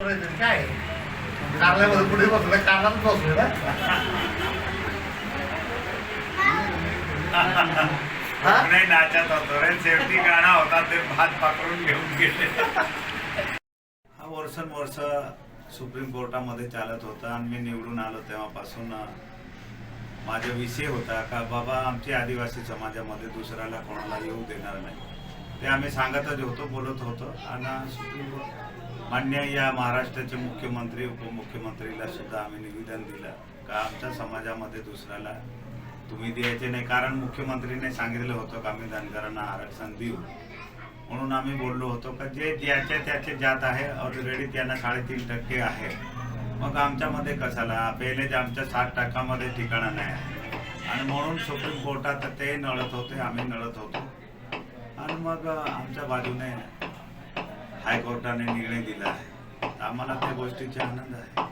काय कारल्यामध्ये पुढे बसलं कारणात बसलो ना हा? नाही नाचत होतो रे. शेवटी गाणं होता ते भात पाकडून घेऊन गेले. हा वर्ष सुप्रीम कोर्टामध्ये चालत होता आणि मी निवडून आलो तेव्हापासून. अं, माझा विषय होता का बाबा आमच्या आदिवासी समाजामध्ये दुसऱ्याला कोणाला येऊ देणार नाही. ते आम्ही सांगतच होतो बोलत होतो. आणि सुप्रीम मान्य या महाराष्ट्राचे मुख्यमंत्री उपमुख्यमंत्रीला सुद्धा आम्ही निवेदन दिलं का आमच्या समाजामध्ये दुसऱ्याला तुम्ही द्यायचे नाही. कारण मुख्यमंत्रीने सांगितलं होतं का आम्ही धनगरांना आरक्षण देऊ. म्हणून आम्ही बोललो होतो का जे ज्याचे त्याचे जात आहे ऑलरेडी त्यांना साडेतीन टक्के आहे. मग आमच्यामध्ये कशाला? पहिलेच आमच्या साठ टक्कामध्ये ठिकाणं नाही. आहे आणि म्हणून सुप्रीम कोर्टात ते नळत होते आम्ही नळत होतो. आणि मग आमच्या बाजूने हायकोर्टाने निर्णय दिला आहे. आम्हाला त्या गोष्टीचा आनंद आहे.